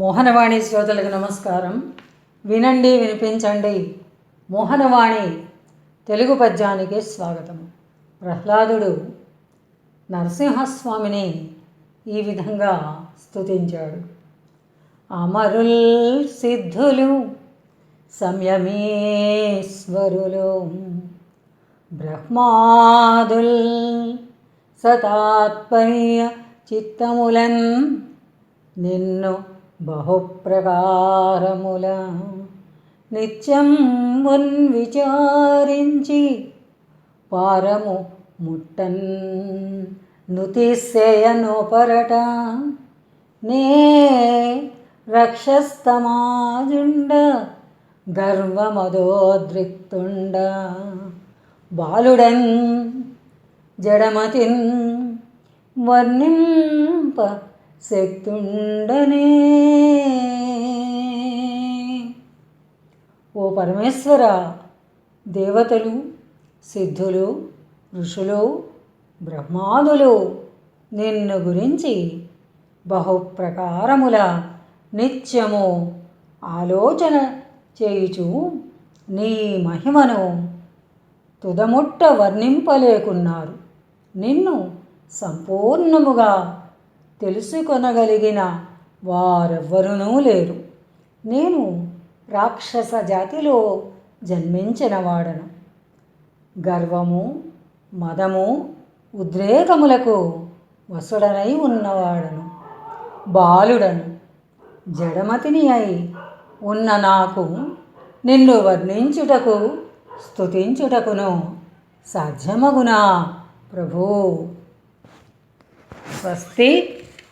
మోహనవాణి శ్రోతలకు నమస్కారం. వినండి వినిపించండి. మోహనవాణి తెలుగు పద్యానికి స్వాగతం. ప్రహ్లాదుడు నరసింహస్వామిని ఈ విధంగా స్తుతించాడు. అమరుల్ సిద్ధులు సంయమేశ్వరులు బ్రహ్మాదుల్ సతాత్పర్య చిత్తములన్ నిన్ను బహుప్రకారముల. నిత్యం మున్ విచారించి పారము ముట్టన్. నుతిశయనోపరట. నే రక్షస్తమాజుండ గర్వమదోద్రిక్తుండ బాలుడన్ జడమతిన్ వర్ణింప శక్తుండనే. ఓ పరమేశ్వర దేవతలు సిద్ధులు ఋషులు బ్రహ్మాదులు నిన్ను గురించి బహుప్రకారముల నిత్యము ఆలోచన చేయుచు నీ మహిమను తుదముట్ట వర్ణింపలేకున్నారు. నిన్ను సంపూర్ణముగా తెలుసుకొనగలిగిన వారెవ్వరునూ లేరు. నేను రాక్షస జాతిలో జన్మించినవాడను గర్వము మదము ఉద్రేకములకు వసుడనై ఉన్నవాడను. బాలుడను జడమతిని అయి ఉన్న నాకు నిన్ను వర్ణించుటకు స్తుతించుటకును సాధ్యమగునా ప్రభూ? స్వస్తి.